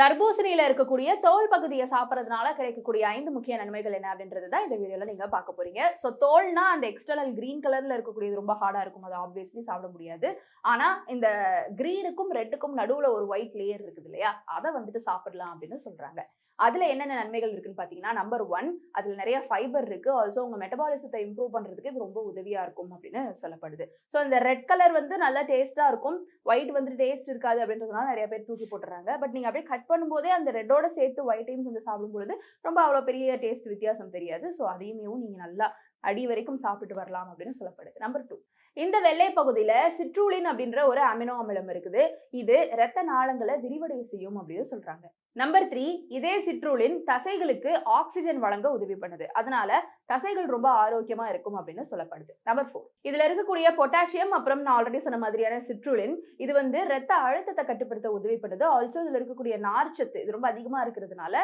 தர்பூசணியில இருக்கக்கூடிய தோல் பகுதியை சாப்பிட்றதுனால கிடைக்கக்கூடிய ஐந்து முக்கிய நன்மைகள் என்ன அப்படின்றது தான் இந்த வீடியோல நீங்க பார்க்க போறீங்க. ஸோ தோல்னா அந்த எக்ஸ்டர்னல் கிரீன் கலர்ல இருக்கக்கூடியது ரொம்ப ஹார்டா இருக்கும். அது ஆப்வியஸ்லி சாப்பிட முடியாது. ஆனா இந்த கிரீனுக்கும் ரெட்டுக்கும் நடுவுல ஒரு ஒயிட் லேயர் இருக்குது இல்லையா? அதை வந்துட்டு சாப்பிடலாம் அப்படின்னு சொல்றாங்க. அதில் என்னென்ன நன்மைகள் இருக்குன்னு பார்த்தீங்கன்னா நம்பர் ஒன் அதில் நிறைய ஃபைபர் இருக்கு. ஆல்சோ உங்கள் மெட்டபாலிசத்தை இம்ப்ரூவ் பண்ணுறதுக்கு இது ரொம்ப உதவியாக இருக்கும் அப்படின்னு சொல்லப்படுது. ஸோ இந்த ரெட் கலர் வந்து நல்லா டேஸ்ட்டாக இருக்கும். ஒயிட் வந்து டேஸ்ட் இருக்காது அப்படின்றதுனால நிறைய பேர் தூக்கி போட்டுறாங்க. பட் நீங்கள் அப்படியே கட் பண்ணும்போதே அந்த ரெட்டோட சேர்த்து ஒயிட்டையும் கொஞ்சம் சாப்பிடும்பொழுது ரொம்ப அவ்வளோ பெரிய டேஸ்ட் வித்தியாசம் தெரியாது. ஸோ அதையுமே நீங்கள் நல்லா அடி வரைக்கும் சாப்பிட்டு வரலாம் அப்படின்னு சொல்லப்படுது. நம்பர் டூ இந்த வெள்ளை பகுதியில சிட்ரூலின் அப்படின்ற ஒரு அமினோ அமிலம் இருக்குது. இது இரத்த நாளங்களை விரிவடைய செய்யும் அப்படின்னு சொல்றாங்க. நம்பர் த்ரீ இதே சிட்ரூலின் தசைகளுக்கு ஆக்சிஜன் வழங்க உதவி பண்ணுது. அதனால தசைகள் ரொம்ப ஆரோக்கியமா இருக்கும் அப்படின்னு சொல்லப்படுது. நம்பர் ஃபோர் இதுல இருக்கக்கூடிய பொட்டாசியம் அப்புறம் நான் ஆல்ரெடி சொன்ன மாதிரியான சிட்ரூலின் இது வந்து ரத்த அழுத்தத்தை கட்டுப்படுத்த உதவி பண்ணுது. ஆல்சோ இதுல இருக்கக்கூடிய நார்ச்சத்து இது ரொம்ப அதிகமா இருக்கிறதுனால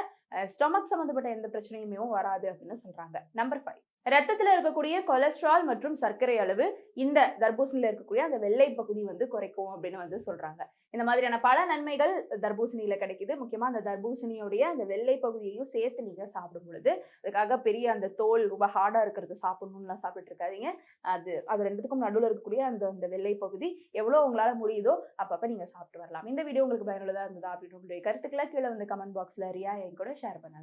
ஸ்டொமக் சம்மந்தப்பட்ட எந்த பிரச்சனையுமே வராது அப்படின்னு சொல்றாங்க. நம்பர் ஃபைவ் ரத்தத்தில் இருக்கக்கூடிய கொலஸ்ட்ரால் மற்றும் சர்க்கரை அளவு இந்த தர்பூசணியில் இருக்கக்கூடிய அந்த வெள்ளை பகுதி வந்து குறைக்கும் அப்படின்னு வந்து சொல்றாங்க. இந்த மாதிரியான பல நன்மைகள் தர்பூசணியில கிடைக்குது. முக்கியமா அந்த தர்பூசணியோடைய அந்த வெள்ளை பகுதியையும் சேர்த்து நீங்க சாப்பிடும் பொழுது அதுக்காக பெரிய அந்த தோல் ரொம்ப ஹார்டா இருக்கிறது சாப்பிடணும்லாம் சாப்பிட்டு இருக்காதீங்க. அது அது ரெண்டுத்துக்கும் நடுவில் இருக்கக்கூடிய அந்த அந்த வெள்ளை பகுதி எவ்வளோ உங்களால முடியுதோ அப்பப்ப நீங்க சாப்பிட்டு வரலாம். இந்த வீடியோ உங்களுக்கு பயனுள்ளதா இருந்ததா அப்படின்னு கருத்துக்களை கீழே வந்து கமெண்ட் பாக்ஸ்ல ரியா என் கூட ஷேர் பண்ணலாம்